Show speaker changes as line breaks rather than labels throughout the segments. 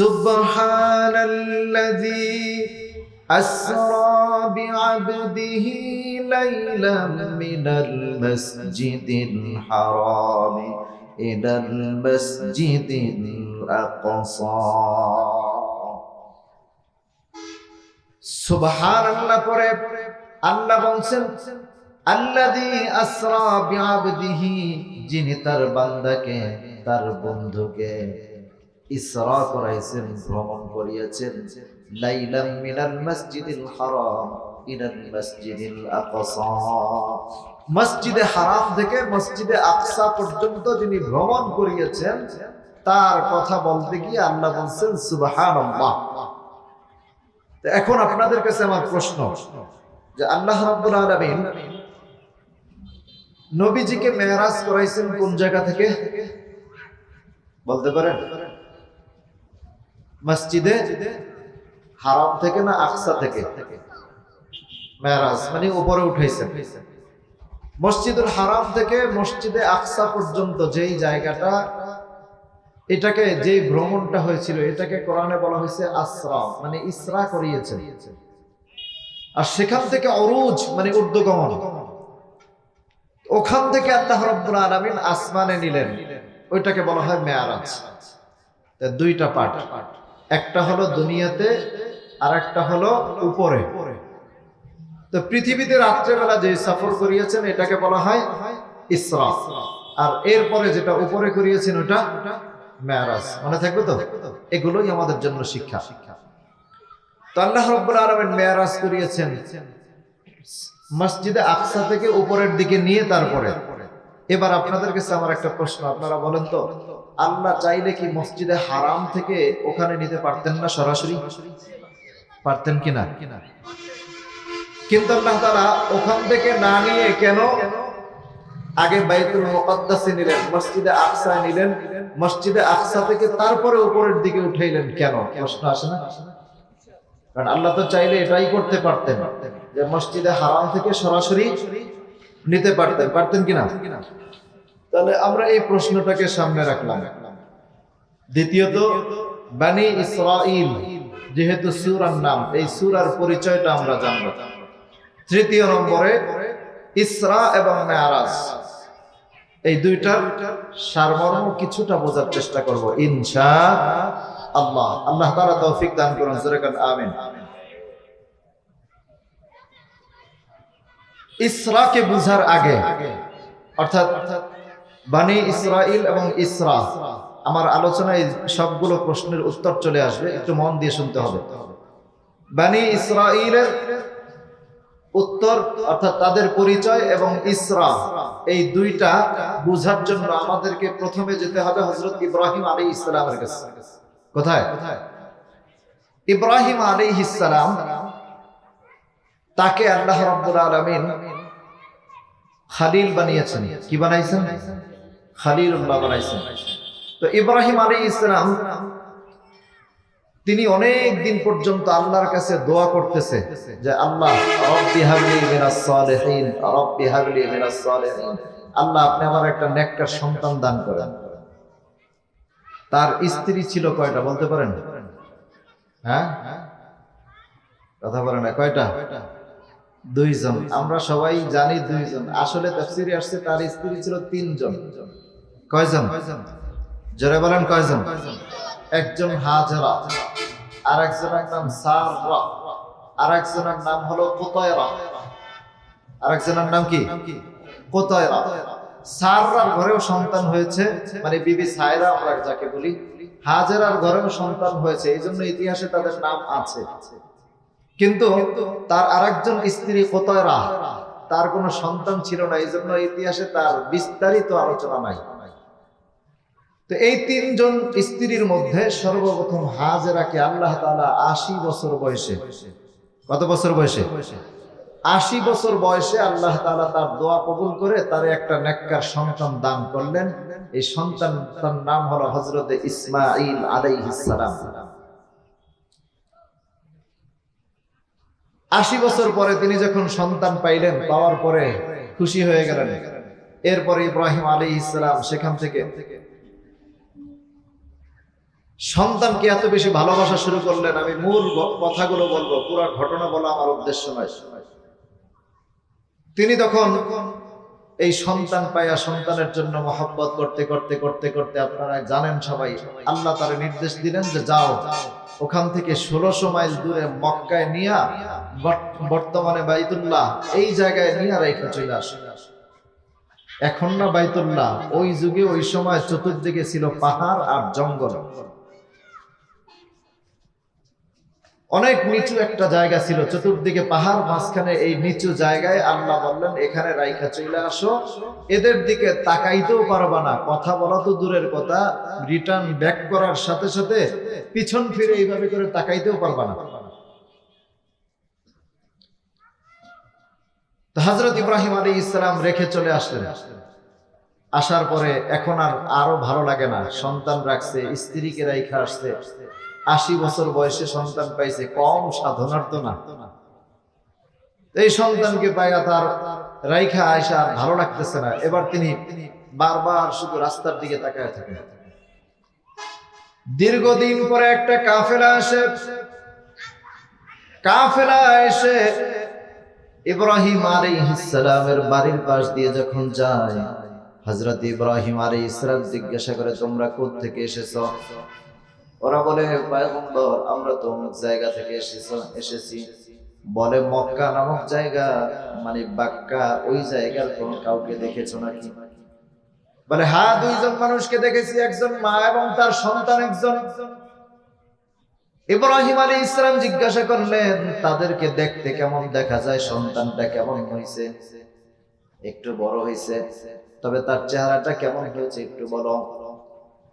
سبحان الذي أسرى بعبده ليلا من المسجد الحرام إلى المسجد الأقصى সুবহান আল্লাহ পরে আল্লাহ বলছেন আল্লাযী আসরা বিআবদিহি যিনি তার বান্দাকে তার বন্ধুকে ইসরা করাইছেন ভ্রমণ করিয়েছেন। লাইলাম মিনাল মসজিদিল হারাম ইলাল মসজিদিল আকসা। মসজিদে হারাম থেকে মসজিদে আকসা পর্যন্ত যিনি ভ্রমণ করিয়েছেন, তার কথা বলতে গিয়ে আল্লাহ বলছেন, সুবহানাল্লাহ। তো এখন আপনাদের কাছে আমার প্রশ্ন, যে আল্লাহ রাব্বুল আলামিন নবীজিকে মেরাজ করাইছেন কোন জায়গা থেকে? বলতে পারেন? মসজিদে হারাম থেকে না আকসা থেকে? মেরাজ মানে উপরে উঠাইছেন মসজিদুল হারাম থেকে মসজিদে আকসা পর্যন্ত যেই জায়গাটা, এটাকে যে ভ্রমণটা হয়েছিল, এটাকে কোরআনে বলা হয়েছে আশ্রা মানে ইসরা করিয়েছেন আর সেখান থেকে অরুজ মানে ঊর্ধ্বগমন। ওখান থেকে আল্লাহ রব্বুল আলামিন আসমানে নিলেন। ওইটাকে বলা হয় মেয়ারাজ। দুইটা পার্ট একটা হলো দুনিয়াতে আর একটা হলো উপরে। তো পৃথিবীতে রাত্রেবেলা যে সফর করিয়েছেন, এটাকে বলা হয় ইসরা। আর এরপরে যেটা উপরে করিয়েছেন, ওটা মেয়ারাজ। মনে থাকবে তো? এগুলোই আমাদের জন্য শিক্ষা শিক্ষা। তো আল্লাহ রব্বুল আলামিন মেয়ারাজ করিয়েছেন মসজিদে আকসা থেকে উপরের দিকে নিয়ে তারপরে। এবার আপনাদের কাছে আমার একটা প্রশ্ন, আপনারা বলেন তো? আল্লাহ চাইলে কি মসজিদে হারাম থেকে ওখানে নিতে পারতেন না সরাসরি? পারতেন কিনা কিন্তু আল্লাহ তারা ওখান থেকে না নিয়ে কেন আগে বাইতুল মুকদ্দাসে নিলেন, মসজিদে আকসা নিলেন, মসজিদে আকসা থেকে তারপরে উপরের দিকে উঠাইলেন কেন? প্রশ্ন আসে না? কারণ আল্লাহ তো চাইলে এটাই করতে পারতেন যে মসজিদে হারাম থেকে সরাসরি নিতে পারতেন। পারতেন কিনা তাহলে আমরা এই প্রশ্নটাকে সামনে রাখলাম। দ্বিতীয়ত, বানি ইসরাইল যেহেতু সুরার নাম, এই সুরার পরিচয়টা আমরা জানব। তৃতীয় নম্বরে, ইসরা এবং মেয়ারাজ, এই দুইটার সারমর্ম কিছুটা বোঝার চেষ্টা করব। ইনশা আল্লাহ। আল্লাহ তাআলা তৌফিক দান করুন। আমিন। ইসরাকে বুঝার আগে অর্থাৎ অর্থাৎ বানি ইসরাইল এবং ইসরা। আমার আলোচনায় সবগুলো প্রশ্নের উত্তর চলে আসবে, একটু মন দিয়ে শুনতে হবে। বানি ইসরাইলের উত্তর, অর্থাৎ তাদের পরিচয় এবং ইসরা, এই দুইটা বুঝার জন্য আমাদেরকে প্রথমে যেতে হবে হজরত ইব্রাহিম আলী ইসলামের কাছে। কোথায়? ইব্রাহিম আলী ইসলাম তাকে আল্লাহ রব্বুল আলমিন খালিল বানিয়েছেন। কি বানাইছেন? বানাইছেন। তো ইব্রাহিম আলী ইসলাম তিনি অনেক দিন পর্যন্ত আল্লাহর কাছে দোয়া করতেছে যে, আল্লাহ, রব্বি মিনাস সালিহিন, রব্বি মিনাস সালিহিন। আল্লাহ, আপনি আমার একটা নেককার সন্তান দান করেন। তার স্ত্রী ছিল কয়টা বলতে পারেন? হ্যাঁ? কথা বলে না, কয়টা? দুইজন। আমরা সবাই জানি দুইজন। আসলে তাফসিরে আসছে তার স্ত্রী ছিল তিনজন। কয়জন? জোরে বলেন কয়জন? একজন হাজরা আর একজনের নাম সাররা আর একজনের নাম হলো কোতয়রা আর একজনের নাম কি? কোতয়রা। ঘরেও সন্তান হয়েছে মানে বিবি সায়রা আমরা যাকে বলি, হাজেরার ঘরেও সন্তান হয়েছে এই জন্য ইতিহাসে তাদের নাম আছে। কিন্তু তার আরেকজন স্ত্রী কোতয়রা, তার কোনো সন্তান ছিল না এই জন্য ইতিহাসে তার বিস্তারিত আলোচনা নাই। তো এই তিনজন স্ত্রীর মধ্যে সর্বপ্রথম হাজেরাকে আল্লাহ তালা আশি বছর বয়সে, কত বছর বয়সে? আশি বছর বয়সে আল্লাহ তালা তার দোয়া কবুল করে তার একটা নেককার সন্তান দান করলেন। এই সন্তান, তার নাম হলো হজরতে ইসমাইল আলাইহিসালাম আশি বছর পরে তিনি যখন সন্তান পাইলেন, পাওয়ার পরে খুশি হয়ে গেলেন। এরপরে ইব্রাহিম আলী ইসলাম সেখান থেকে সন্তানকে এত বেশি ভালোবাসা শুরু করলেন, আমি মূল কথাগুলো বলব, পুরো ঘটনা বলা আমার উদ্দেশ্য নয়। তিনি তখন এই সন্তান পাইয়া সন্তানের জন্য মহব্বত করতে করতে করতে করতে আপনারা জানেন সবাই, আল্লাহ তার নির্দেশ দিলেন যে যাও, ওখান থেকে ষোলোশো মাইল দূরে মক্কায় নিয়া বর্তমানে বাইতুল্লাহ, এই জায়গায় নিয়ে রেখে চলে আসে। এখন না বাইতুল্লাহ, ওই যুগে ওই সময় চতুর্দিকে ছিল পাহাড় আর জঙ্গল। অনেক নিচু একটা জায়গা ছিল, চতুর্দিকে পাহাড় মাঝখানে এই নিচু জায়গায় আল্লাহ বললেন, এখানে রাইখা চলে আসো, এদের দিকে তাকাইতেও পারবা না, কথা বলা তো দূরের কথা রিটার্ন ব্যাক করার সাথে সাথে পিছন ফিরে এইভাবে করে তাকাইতেও পারবা না। হজরত ইব্রাহিম আলী ইসলাম রেখে চলে আসলেন। আসার পরে এখন আর আরও ভালো লাগে না, সন্তান রাখছে, স্ত্রীকে রাইখা আসছে। আশি বছর বয়সে সন্তান পাইছে, কম সাধনার তো না। এই সন্তানকে পাইয়া তার রাইখা আয়সা ভালো লাগতেছে না। এবার তিনি বারবার শুধু রাস্তার দিকে তাকায় থাকেন। দীর্ঘদিন পরে একটা কাফেলা আসে। কাফেলা এসে ইব্রাহিম আলাইহিসসালামের বাড়ির পাশ দিয়ে যখন যায়, হযরত ইব্রাহিম আলাইহিসসালাম জিজ্ঞাসা করে, তোমরা কোথা থেকে এসেছ? ওরা বলে পয়গম্বর, আমরা তো অমুক জায়গা থেকে এসেছি বলে, মক্কা নামক জায়গা মানে বাক্কা, ওই জায়গার কোন কাউকে দেখেছ নাকি? বলে হ্যাঁ দুইজন মানুষকে দেখেছি, একজন মা এবং তার সন্তান একজন। ইব্রাহিম আলী ইসলাম জিজ্ঞাসা করলেন, তাদেরকে দেখতে কেমন দেখা যায়? সন্তানটা কেমন হয়েছে একটু বড় হয়েছে তবে তার চেহারাটা কেমন হয়েছে একটু বলো।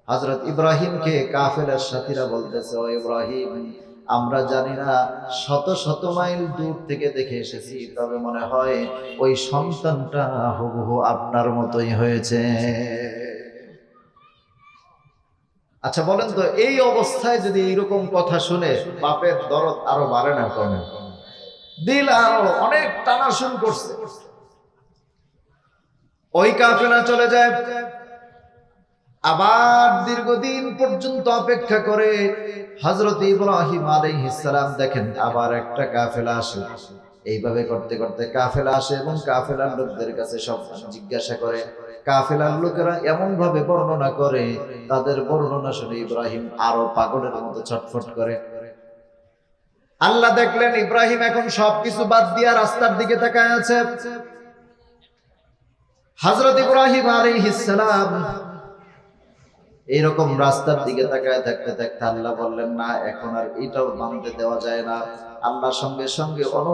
হজরত ইব্রাহিমকে কাফেলার সাথীরা বলতেছে, ও ইব্রাহিম, আমরা জানি না, শত শত মাইল দূর থেকে দেখে এসেছি, তবে মনে হয় ওই সন্তানটা হুবহু আপনার মতোই হয়েছে। আচ্ছা বলেন তো, এই অবস্থায় যদি এইরকম কথা শুনে বাপের দরদ আরও বাড়ে না কমে? দিল আরও অনেক টানা শুরু করছে। ওই কাফেলা চলে যায় আবার দীর্ঘদিন পর্যন্ত অপেক্ষা করে হজরত ইব্রাহিম আলাইহিসসালাম দেখেন আবার একটা কাফেলা আসে। এইভাবে করতে করতে কাফেলা আসে এবং কাফেলার লোকদের কাছে সব জিজ্ঞাসা করে। কাফেলার লোকেরা এমন ভাবে বর্ণনা করে, তাদের বর্ণনা শুনে ইব্রাহিম আরও পাগলের মতো ছটফট করে। আল্লাহ দেখলেন ইব্রাহিম এখন সবকিছু বাদ দিয়া রাস্তার দিকে তাকায় আছে। হজরত ইব্রাহিম আলাইহিসসালাম এইরকম রাস্তার দিকে তাকায় থাকতে থাকতে আল্লাহ বললেন, না, এখন আর এটাও মানতে দেওয়া যায় না। আল্লাহ সঙ্গে সঙ্গে অন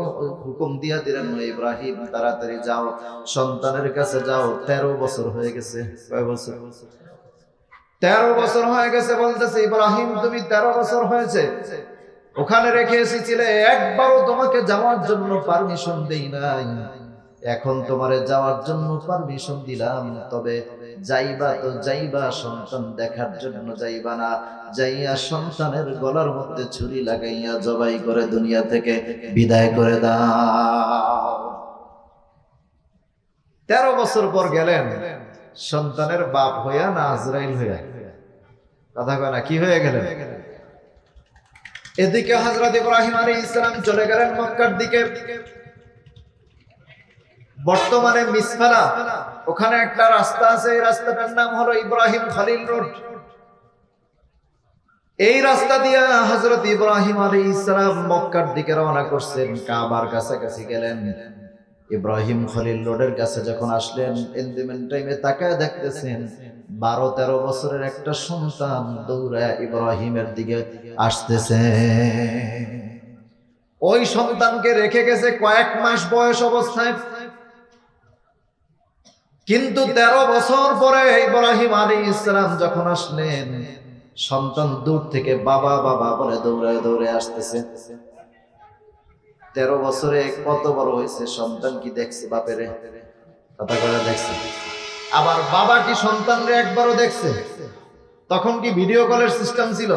হুকুম দিয়া দিলেন ইব্রাহিম, তাড়াতাড়ি যাও, সন্তানের কাছে যাও, তেরো বছর হয়ে গেছে। কয় বছর? তেরো বছর হয়ে গেছে বলতেছে, ইব্রাহিম, তুমি তেরো বছর হয়েছে। ওখানে রেখে এসেছিলে, একবারও তোমাকে যাওয়ার জন্য পারমিশন দেই নাই। এখন তোমারে যাওয়ার জন্য পারমিশন দিলাম, তবে যাইবা তো যাইবা, সন্তান দেখার জন্য যাইবা না। যাইয়া সন্তানের গলার মধ্যে ছুরি লাগাইয়া জবাই করে দুনিয়া থেকে বিদায় করে দাও। তেরো বছর পর গেলেন, সন্তানের বাপ হইয়া না আজরাইল হইয়া? কথা কয় না, কি হয়ে গেলেন? এদিকে হজরত ইব্রাহিম আলী ইসলাম চলে গেলেন মক্কার দিকে। বর্তমানে মিসফালা, ওখানে একটা রাস্তা আছে, এই রাস্তাটার নাম হলো ইব্রাহিম খালিল রোড। এই রাস্তা দিয়ে হজরত ইব্রাহিম আলী ইসলাম মক্কার দিকে রওনা করছেন, কাবার কাছাকাছি গেলেন। ইব্রাহিম খলিল রোডের কাছে যখন আসলেন এন্দিমেন্ট টাইমে তাকায় দেখতেছেন বারো তেরো বছরের একটা সন্তান দৌড়ায় ইব্রাহিমের দিকে আসতেছে। ওই সন্তানকে রেখে গেছে কয়েক মাস বয়স অবস্থায়। কিন্তু তেরো বছর পরে ইব্রাহিম আলী ইসলাম যখন আসলেন, সন্তান দূর থেকে বাবা বাবা বলে দৌড়ায় দৌড়ে আসতেছে। তেরো বছরে কত বড় হয়েছে, সন্তান কি দেখছে বাপেরে? কথা করে দেখছে। আবার বাবা কি সন্তানরে একবারও দেখছে? তখন কি ভিডিও কলের সিস্টেম ছিল?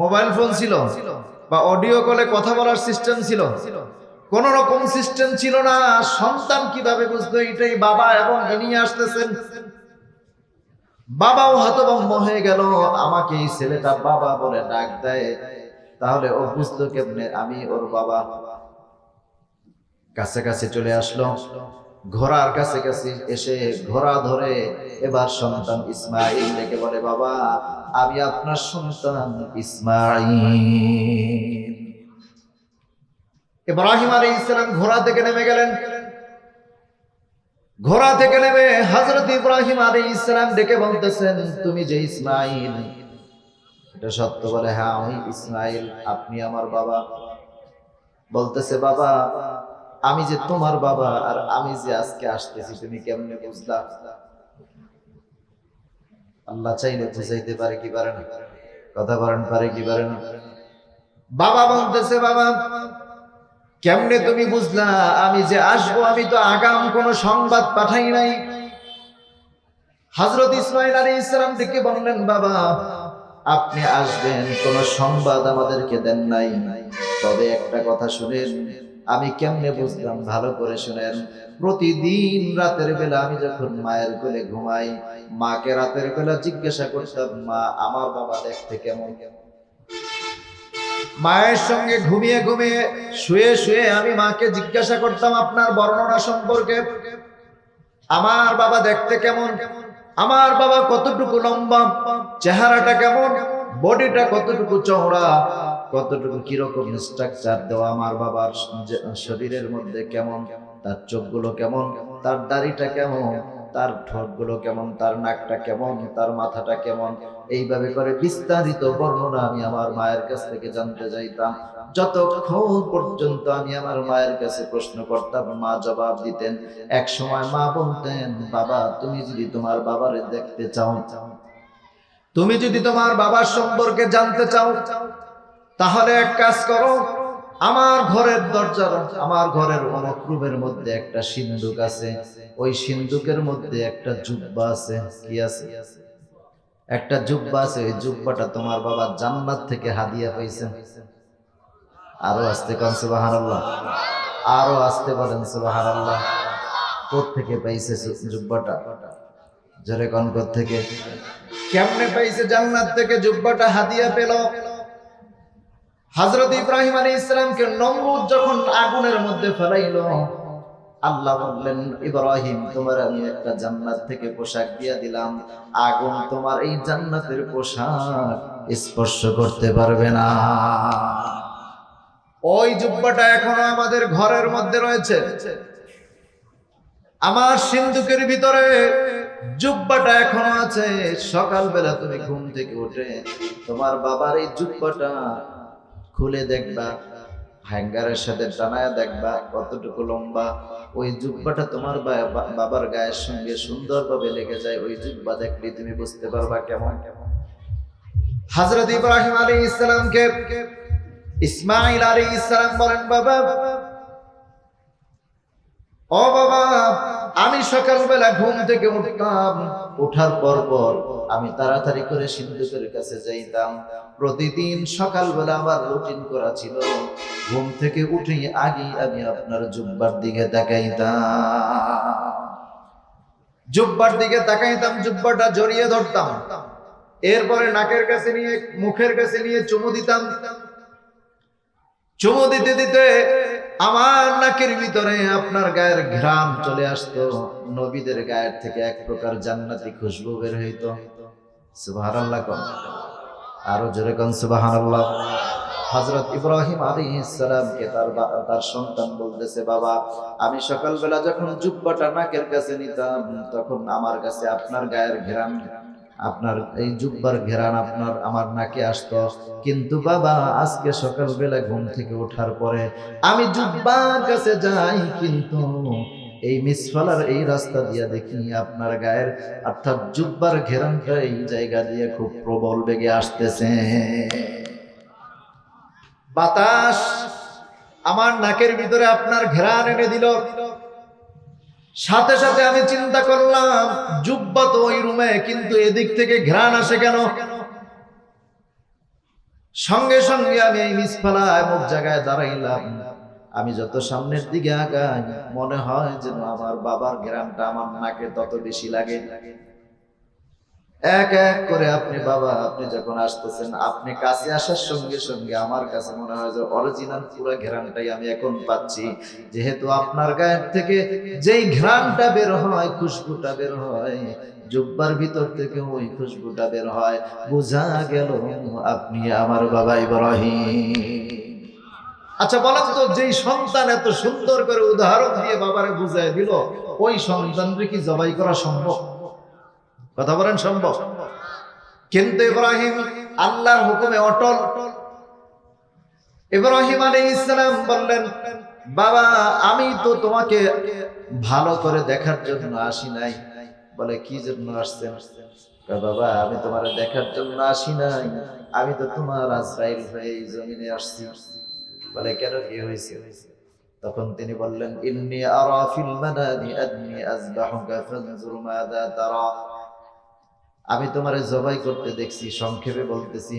মোবাইল ফোন ছিল? বা অডিও কলে কথা বলার সিস্টেম ছিল? কোন রকম সিস্টেম ছিল না। সন্তান কীভাবে বুঝতো এটাই বাবা এবং ইনি আসতেছেন। বাবাও হতভম্ব হয়ে গেল। আমাকে এই ছেলেটা বাবা বলে ডাক দেয়। তাহলে ও বুঝলো কেমনে? আমি ওর বাবা। কাছে কাছে চলে আসলো। ঘোড়ার কাছে কাছে এসে ঘোড়া ধরে এবার সন্তান ইসমাইল ডেকে বলে, বাবা, আমি আপনার সন্তান ইসমাইল। ইব্রাহিম আলী ইসলাম ঘোড়া থেকে নেমে গেলেন। ঘোড়া থেকে নেমে হজরত ইব্রাহিম আলী ইসলাম ডেকে বলতেছেন, তুমি যে ইসমাইল, এটা সত্য বলে হ্যাঁ আমি ইসমাইল, আপনি আমার বাবা। বলতেছে, বাবা, আমি যে তোমার বাবা আর আমি যে আজকে আসতেছি, তুমি কেমনে বুঝলা? আল্লাহ চাইলে বুঝাইতে পারে, কি পারে না? কথা বলেন পারে, কি পারে না? বাবা বলতেছে, বাবা কেমনে তুমি বুঝলা? আমি যে আসব, আমি তো আগাম কোনো সংবাদ পাঠাই নাই। হজরত ইসমাইল আলী ইসলাম থেকে বললেন, বাবা, আপনি আসবেন, কোন সংবাদ আমাদেরকে দেন নাই। তবে একটা কথা শুনেন, আমি কেমনে বুঝলাম? ভালো করে শুনেন। প্রতিদিন রাতের বেলা আমি যখন মায়ের কোলে ঘুমাই, মাকে রাতের বেলা জিজ্ঞাসা করতাম, মা, আমার বাবা দেখতে কেমন? মায়ের সঙ্গে ঘুমিয়ে ঘুমিয়ে শুয়ে শুয়ে আমি মাকে জিজ্ঞাসা করতাম, আপনার বর্ণনা সম্পর্কে আমার বাবা দেখতে কেমন? আমার বাবা কতটুকু লম্বা? চেহারাটা কেমন? বডিটা কতটুকু চওড়া? কতটুকু কীরকম স্ট্রাকচার দেওয়া আমার বাবার শরীরের মধ্যে কেমন? তার চোখগুলো কেমন? তার দাড়িটা কেমন? তার ঠোঁটগুলো কেমন? তার নাকটা কেমন? তার মাথাটা কেমন? এইভাবে করে বিস্তারিত বর্ণনা আমি আমার মায়ের কাছ থেকে জানতে চাইতাম। যতক্ষণ পর্যন্ত আমি আমার মায়ের কাছে প্রশ্ন করতাম, মা জবাব দিতেন, এক সময় মা বলতেন, বাবা, তুমি যদি তোমার বাবারে দেখতে চাও, তুমি যদি তোমার বাবার সম্পর্কে জানতে চাও, তাহলে এক কাজ করো, আমার ঘরের দরজার, আমার ঘরের অনুক্রমের মধ্যে একটা সিন্ধুক আছে। ওই সিন্ধুকের মধ্যে একটা জুব্বা আছে। কি আছে? একটা জুব্বা আছে ওই জুব্বাটা তোমার বাবা জান্নাত থেকে হাদিয়া পাইছে। আরও আসতে কন সুবহানাল্লাহ। আরও আসতে বলেন সুবহানাল্লাহ। থেকে পাইছে জুব্বাটা? জোরে কন থেকে কেমনে পাইছে জান্নাত থেকে জুব্বাটা হাদিয়া পেল? হযরত ইব্রাহিম আলাইহিস সালামকে নমরুদ যখন আগুনের মধ্যে ফেলাইলো আল্লাহ বললেন, ইব্রাহিম, তোমার আমি একটা জান্নাত থেকে পোশাক দিয়া দিলাম। আগুন তোমার এই জান্নাতের পোশাক স্পর্শ করতে পারবে না। ওই জুব্বাটা এখনও আমাদের ঘরের মধ্যে রয়েছে। আমার সিন্ধুকের ভিতরে জুব্বাটা এখনও আছে। সকালবেলা তুমি ঘুম থেকে উঠে তোমার বাবার এই জুব্বাটা খুলে দেখবা। হ্যাঙ্গারের সাথে টানায় দেখবা কতটুকু লম্বা। ওই জুব্বাটা তোমার বাবার গায়ের সঙ্গে সুন্দরভাবে লেগে যায়। ওই জুব্বা দেখলে তুমি বুঝতে পারবা কেমন কেমন। হাজরত ইব্রাহিম আলী ইসলামকে ইসমাইল আলী ইসলাম বলেন, বাবা, ও বাবা আমি সকালবেলা ঘুম থেকে উঠতাম। ওঠার পর পর আমি তাড়াতাড়ি করে সিন্ধুকের কাছে যাইতাম। প্রতিদিন সকালবেলা আমার রুটিন করা ছিল। ঘুম থেকে উঠে আগে আমি আপনার জুব্বার দিকে তাকাইতাম। জুব্বার দিকে তাকাইতাম, জুব্বাটা জড়িয়ে ধরতাম। এরপরে নাকের কাছে নিয়ে, মুখের কাছে নিয়ে চুমু দিতাম। চুমু দিতে দিতে আমার নাকের ভিতরে আপনার গায়ের ঘ্রাণ চলে আসতো। নবীদের গায়ের থেকে এক প্রকার জান্নাতি খুশবু বের হইতো। সুবহানাল্লাহ কোন। আরও জোরে কোন সুবহানাল্লাহ। হযরত ইব্রাহিম আলাইহিস সালামকে তার তার সন্তান বলতেছে, বাবা, আমি সকালবেলা যখন জুব্বাটা নাকের কাছে নিতাম, তখন আমার কাছে আপনার গায়ের ঘেরান আপনার এই জুব্বার ঘেরান আপনার, আমার নাকে আসত। কিন্তু বাবা, আজকে সকালবেলা ঘুম থেকে ওঠার পরে আমি জুব্বার কাছে যাই, কিন্তু এই মিসফালার এই রাস্তা দিয়া দেখি আপনার গায়ের, অর্থাৎ জুব্বার ঘেরানটা এই জায়গা দিয়ে খুব প্রবল বেগে আসতেছে। বাতাস আমার নাকের ভিতরে আপনার ঘেরান এনে দিল। সাথে সাথে আমি চিন্তা করলাম, জুব্বা তো ওই রুমে, কিন্তু এদিক থেকে ঘ্রাণ আসে কেন? সঙ্গে সঙ্গে আমি এই মিসফালা মুখ জায়গায় দাঁড়াইলাম। আমি যত সামনের দিকে আগাই, মনে হয় যেন আমার বাবার ঘ্রাণটা আমার নাকে তত বেশি লাগে। এক এক করে আপনি, বাবা, আপনি যখন আসতেছেন, আপনি কাছে আসার সঙ্গে সঙ্গে আমার কাছে মনে হয় যে অরিজিনাল পুরো ঘ্রাণটাই আমি এখন পাচ্ছি। যেহেতু আপনার গায়ের থেকে যেই ঘ্রাণটা বের হয়, খুশবুটা বের হয়, জুব্বার ভিতর থেকে ওই খুশবুটা বের হয়, বোঝা গেল আপনি আমার বাবা ইব্রাহিম। আচ্ছা বলেন তো, যেই সন্তান এত সুন্দর করে উদাহরণ দিয়ে বাবারে বুঝায় দিল, ওই সন্তানকে কি জবাই করা সম্ভব? কথা বলেন সম্ভব? কিন্তু ইব্রাহিম আল্লাহর হুকুমে অটল। ইব্রাহিম আলী ইসলাম বললেন, বাবা, আমি তো তোমাকে ভালো করে দেখার জন্য আসি নাই। বলে, কি জন্য আসছেন? বাবা, আমি তোমার দেখার জন্য আসি নাই। আমি তো তোমার আজরাইল হয়ে এই জমিনে আসছি। বলে, কেন, কি হয়েছে? তখন তিনি বললেন, ইন্নি আরা ফিল মানামি আন্নি আযবাহুকা ফানজুর মাযা তারা। আমি তোমারে জবাই করতে দেখছি, সংক্ষেপে বলতেছি।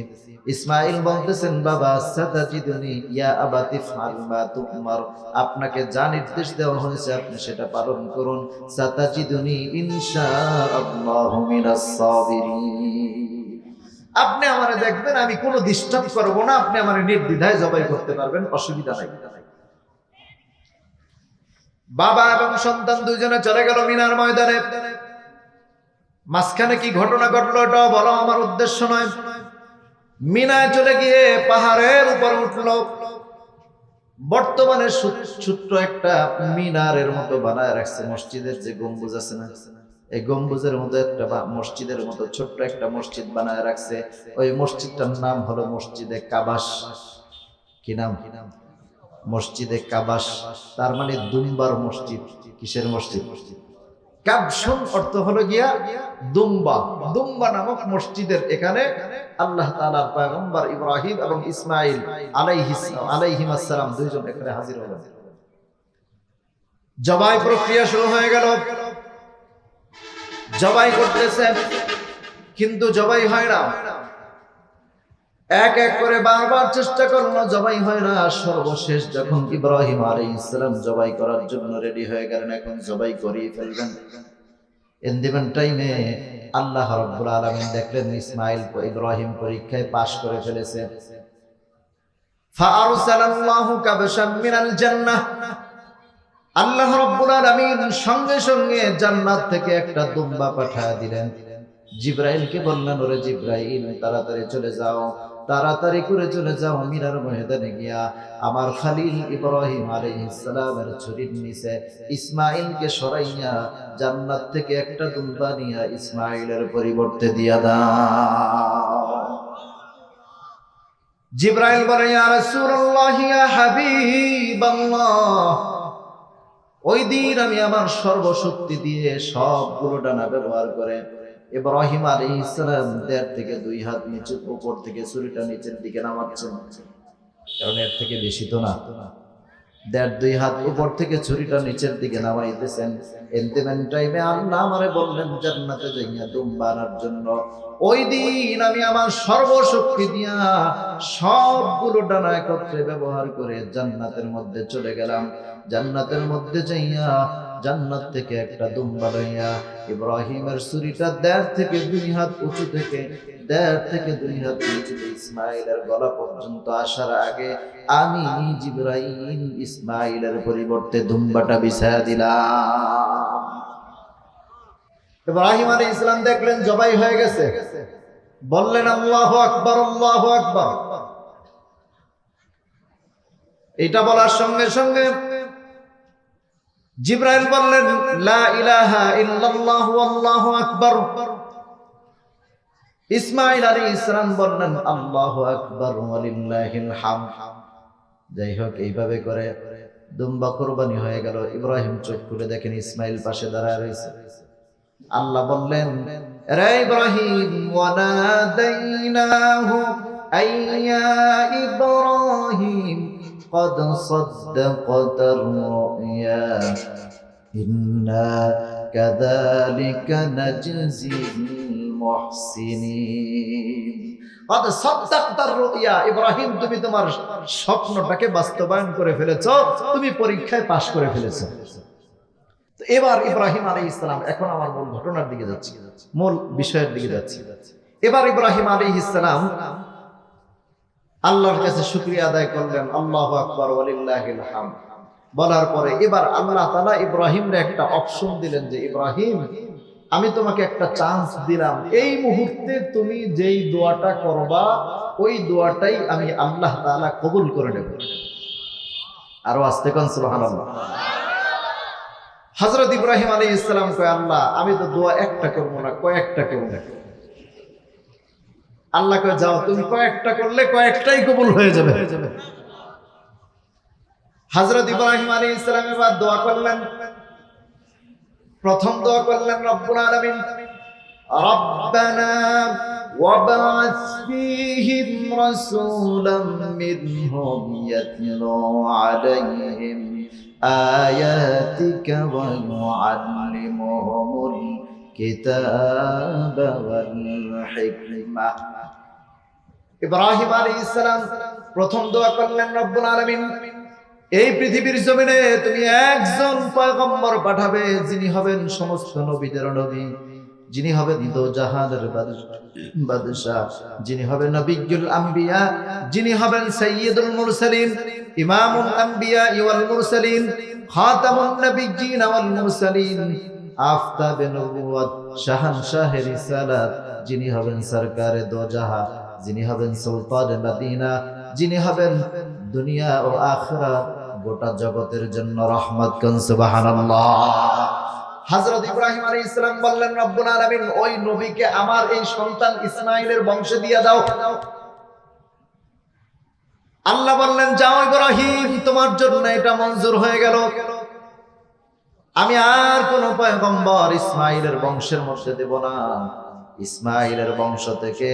ইসমাইল বলতেছেন, বাবা, সাতাজিদুনি ইয়া আবাতি ফাল মা তুমার। আপনাকে যা নির্দেশ দেওয়া হয়েছে, আপনি সেটা পালন করুন। সাতাজিদুনি, ইনশাআল্লাহু মিনাস সাবিরিন। আপনি আমারে দেখবেন, আমি কোনো ডিস্টার্ব করব না, আপনি আমারে নির্দ্বিধায় জবাই করতে পারবেন, অসুবিধা নাই। বাবা এবং সন্তান দুইজনে চলে গেল মিনার ময়দানে। মাঝখানে কি ঘটনা ঘটলো এটা বলো, আমার উদ্দেশ্য নয়। মিনায় চলে গিয়ে পাহাড়ের উপর উঠল। বর্তমানে ছোট্ট একটা মিনারের মতো বানায় রাখছে, মসজিদের যে গম্বুজ আছে না, এই গম্বুজের মতো একটা মসজিদের মতো ছোট্ট একটা মসজিদ বানায় রাখছে। ওই মসজিদটার নাম হলো মসজিদে কাবাস। কি নাম? মসজিদে কাবাস। তার মানে দুম্বার মসজিদ। কিসের মসজিদ মসজিদ? কাবসন অর্থ হলো গিয়া দুম্বা। দুম্বা নামক মসজিদের এখানে আল্লাহ তাআলার পয়গম্বর ইব্রাহিম এবং ইসমাইল আলাইহিস আলাইহিম আসসালাম দুইজন এখানে হাজির হলেন। জবাই প্রক্রিয়া শুরু হয়ে গেল। জবাই করতেছেন, কিন্তু জবাই হয় না। এক এক করে বারবার চেষ্টা করল, জবাই হয় না। সর্বশেষ যখন ইব্রাহিম আর ইসলাম জবাই করার জন্য রেডি হয়ে গেলেন, এখন জবাই করিয়ে ফেলবেন। ইন্দিবেন টাইমে আল্লাহ রব্বুল আলামিন দেখলেন, ইসমাইল ইব্রাহিম পরীক্ষায় পাশ করে ফেলেছে। আল্লাহ রব্বুল আলামিন সঙ্গে সঙ্গে জান্নাত থেকে একটা দুম্বা পাঠায় দিলেন। জিব্রাইলকে বললেন, ওরে জিব্রাইল, তাড়াতাড়ি চলে যাও। তাড়াতাড়ি করে চলে যাও মিনার ময়দানে গিয়া। আমার খালিল ইব্রাহিম আলাইহিস সালামের ছুরির নিচে ইসমাইলকে সরাইয়া জান্নাত থেকে একটা দুম্বা নিয়া ইসমাইলের পরিবর্তে দিয়া দাও। জিব্রাইল বলে, ইয়া রাসূলুল্লাহ হাবিবাল্লাহ, ওই দিন আমি আমার সর্বশক্তি দিয়ে সবগুলো ডানা ব্যবহার করে ইব্রাহিম আলাইহিস সালাম দেড় থেকে দুই হাত নিচে, উপর থেকে ছুরিটা নিচের দিকে নামাচ্ছেন। কারণ এর থেকে বেশি তো না। দেড় দুই হাত উপর থেকে ছুরিটা নিচের দিকে নামাইতেছেন। টাইমে আল্লাহ আমারে বললেন, জান্নাতে আনার জন্য ওই দিন আমি আমার সর্বশক্তি দিয়া সবগুলো ডানা একত্রে ব্যবহার করে জান্নাতের মধ্যে চলে গেলাম। জান্নাতের মধ্যে যাইয়া জান্নাত থেকে একটা দুম্বা লইয়া ইব্রাহিমের ছুরিটা দেড় থেকে দুই হাত উঁচু থেকে দেড় থেকে দুই হাত নিচে ইসমাইলের গলা পর্যন্ত আসার আগে আমি জিব্রাইল ইসমাইলের পরিবর্তে দুম্বাটা বিছায়া দিলাম। ইব্রাহিম আলাইহিস ইসলাম দেখলেন জবাই হয়ে গেছে। বললেন, আল্লাহু আকবার আল্লাহু আকবার। এটা বলার সঙ্গে সঙ্গে জিব্রাইল বললেন, লা ইলাহা ইল্লাল্লাহু, আল্লাহু আকবার। ইসমাইল আলাইহিস ইসলাম বললেন, আল্লাহু আকবার, ওয়ালিল্লাহিল হামদ। যাই হোক, এইভাবে করে দুম্বা কোরবানি হয়ে গেল। ইব্রাহিম চোখ খুলে দেখেন ইসমাইল পাশে দাঁড়ায় রয়েছে। আল্লাহ বললেন, রে ইব্রাহিম ওয়ানাদাইনাহু আইয়া ইব্রাহিম قد صدقت الرؤيا إنا كذلك نجزي المحسنين قد صدقت الرؤيا ইব্রাহিম তুমি তোমার স্বপ্নটাকে বাস্তবায়ন করে ফেলেছো তুমি পরীক্ষায় পাশ করে ফেলেছো তো এবার ইব্রাহিম আলী ইসলাম এখন আমার মূল ঘটনার দিকে যাচ্ছি মূল বিষয়ের দিকে যাচ্ছি এবার ইব্রাহিম আলী ইসলাম আল্লাহর কাছে শুক্রিয়া আদায় করলেন, আল্লাহ আকবর, ওয়ালিল্লাহিল হামদ। বলার পরে এবার আল্লাহ তালা ইব্রাহিমরে একটা অপশন দিলেন যে, ইব্রাহিম, আমি তোমাকে একটা চান্স দিলাম। এই মুহূর্তে তুমি যেই দোয়াটা করবা, ওই দোয়াটাই আমি আল্লাহ তালা কবুল করে নেব। আরও আসতে কোন হযরত ইব্রাহিম আলাইহিস সালাম কয়, আল্লাহ, আমি তো দোয়া একটা করব না, কয়েকটা করব। আল্লাহ কয় যাও তুমি কয়েকটা করলে কয়েকটাই কবুল হয়ে যাবে হযরত ইব্রাহিম আলাইহিস সালাম এবার দোয়া করলেন প্রথম দোয়া করলেন রব্বুল আলামিন রব্বানা وابعث فيهم رسولا منهم يتلو عليهم آياتك ويعلمهم الكتاب والحكمة ইব্রাহিম আলী ইসলাম প্রথম দোয়া করলেন রব্বুল আলামিন এই পৃথিবীর জমিনে তুমি একজন পয়গম্বর পাঠাবে যিনি হবেন সমস্ত নবীদের নবী যিনি হবেন দো জাহানের বাদশাহ যিনি হবেন নবিয়ুল আম্বিয়া যিনি হবেন সাইয়্যিদুল মুরসালিন ইমামুল আম্বিয়া ওয়াল মুরসালিন খাতামুন নবিয়্যিন ওয়াল মুরসালিন আফতাবে নবুয়ত শাহানশাহে রিসালাত। যিনি হবেন সরকারে দো জাহা যিনি হবেন সুলতান মদিনা, যিনি হবেন দুনিয়া ও আখরাত গোটা জগতের জন্য রহমত কন ইব্রাহিম বললেন, রব্বুল আলামিন, ওই নবীকে আমার এই সন্তান ইসমাইলের বংশে দিয়ে দাও। আল্লাহ বললেন, যাও ইব্রাহিম, তোমার জন্য এটা মঞ্জুর হয়ে গেল। আমি আর কোন পয়গম্বর ইসমাইলের বংশের মধ্যে দেব না। ইসমাইলের বংশ থেকে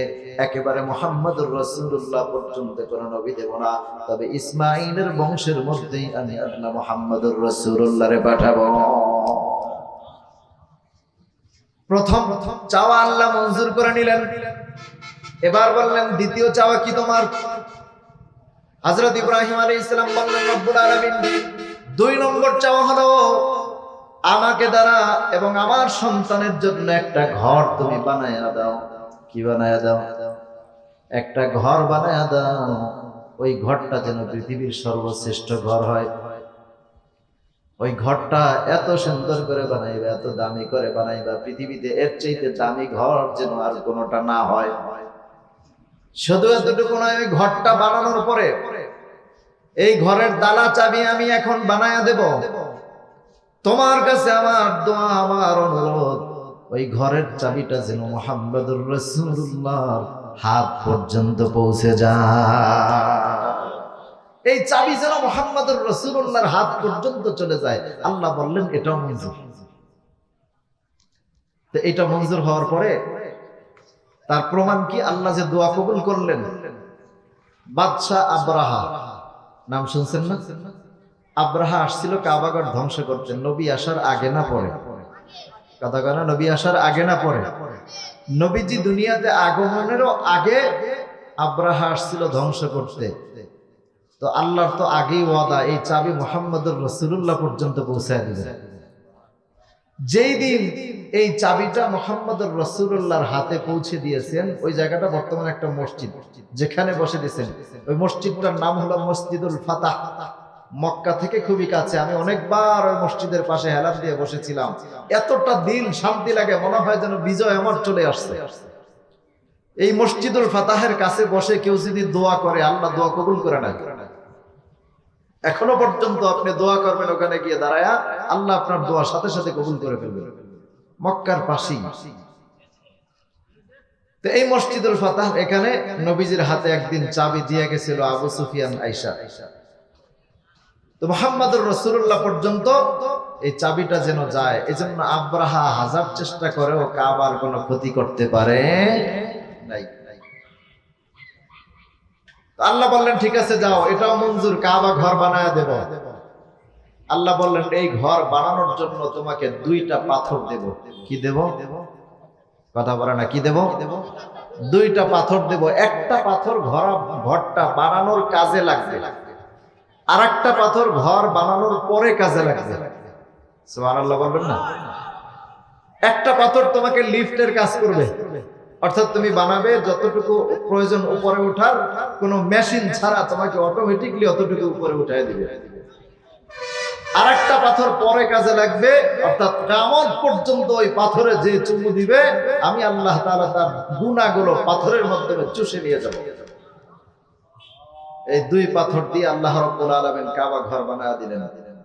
একেবারে মোহাম্মদুর রসুল্লাহ পর্যন্ত কোন নবী দেব না। তবে ইসমাইলের বংশের মধ্যেই আমি আল্লাহ মোহাম্মদুর রসুল্লাহরে পাঠাবো। প্রথম প্রথম চাওয়া আল্লাহ মঞ্জুর করে নিলেন। এবার বললেন, দ্বিতীয় চাওয়া কি তোমার? হযরত ইব্রাহিম আলাইহিস সালাম বললেন দুই নম্বর চাওয়া হলো আমাকে দ্বারা এবং আমার সন্তানের জন্য একটা ঘর তুমি বানায়া দাও। কি বানায়া দাও? একটা ঘর বানায়া দাও। ওই ঘরটা যেন পৃথিবীর সর্বশ্রেষ্ঠ ঘর হয়। ওই ঘরটা এত সুন্দর করে বানাইবা, এত দামি করে বানাইবা, পৃথিবীতে এর চাইতে দামি ঘর যেন আর কোনোটা না হয়। শুধু এতটুকু নয়, ওই ঘরটা বানানোর পরে এই ঘরের দালা চাবি আমি এখন বানায়া দেব। তোমার কাছে আমার দোয়া, আমার অনুরোধ। ওই ঘরের চাবিটা যেন মোহাম্মদুর রসুল্লাহর হাত পর্যন্ত পৌঁছে যায়। এই চাবি যেন মোহাম্মদুর রসুল্লাহর হাত পর্যন্ত চলে যায়। আল্লাহ বললেন, এটাও মঞ্জুর। তো এটা মঞ্জুর হওয়ার পরে তার প্রমাণ কি? আল্লাহ যে দোয়া কবুল করলেন। বাদশাহ আব্রাহা। নাম শুনছেন না? আব্রাহা আসছিল কাবাগর ধ্বংস করতে, নবী আসার আগে না পরে? কথা কয় না, নবী আসার আগে না পরে? নবীজি দুনিয়াতে আগমনেরও আগে আব্রাহা আসছিল ধ্বংস করতে। তো আল্লাহর তো আগেই ওয়াদা, এই চাবি মোহাম্মদুর রসুল্লাহ পর্যন্ত পৌঁছায় দিবে। যেই দিন এই চাবিটা মোহাম্মদুর রসুল্লাহর হাতে পৌঁছে দিয়েছেন, ওই জায়গাটা বর্তমানে একটা মসজিদ, যেখানে বসে দিয়েছেন। ওই মসজিদটার নাম হলো মসজিদুল ফাতাহ। মক্কা থেকে খুবই কাছে। আমি অনেকবার ওই মসজিদের পাশে হেলান দিয়ে বসেছিলাম। এতটা দিন শান্তি লাগে, মনে হয় যেন বিজয় আমার চলে আসছে। এই মসজিদুল ফাতাহের কাছে বসে কেউ যদি দোয়া করে, আল্লাহ দোয়া কবুল করে না এখনও পর্যন্ত আপনি দোয়া করবেন ওখানে গিয়ে দাঁড়ায়া, আল্লাহ আপনার দোয়া সাথে সাথে কবুল করে ফেলবেন মক্কার পাশেই। তো এই মসজিদুল ফাতাহ এখানে নবীজির হাতে একদিন চাবি দিয়ে গেছিল আবু সুফিয়ান আইসা আইসা তো মোহাম্মদুর রসুল্লাহ পর্যন্ত এই চাবিটা যেন যায়। এই জন্য আব্রাহা হাজার চেষ্টা করেও কাবার কোনো ক্ষতি করতে পারে আল্লাহ বললেন, ঠিক আছে, যাও, এটাও মঞ্জুর, কাবা ঘর বানায় দেব। আল্লাহ বললেন, এই ঘর বানানোর জন্য তোমাকে দুইটা পাথর দেব। কি দেব? কথা বলে না, কি দেব? দুইটা পাথর দেব। একটা পাথর ঘর, ঘরটা বানানোর কাজে লাগবে। আর একটা পাথর ঘর বানানোর পরে কাজে লাগবে। সুবহানাল্লাহ বলবেন না? একটা পাথর তোমাকে লিফটের কাজ করবে। অর্থাৎ তুমি বানাবে যতটুকু প্রয়োজন উপরে ওঠার, কোনো মেশিন ছাড়া তোমাকে অটোমেটিকলি অতটুকু উপরে উঠাই দিবে। আর একটা পাথর পরে কাজে লাগবে, অর্থাৎ কামত পর্যন্ত ওই পাথরে যে চুমু দিবে, আমি আল্লাহ তাআলা তার গুণাগুলো পাথরের মাধ্যমে চুষে নিয়ে যাব। এই দুই পাথর দিয়ে আল্লাহ রব্বুল আলামিন কাবা ঘর বানা দিলেন।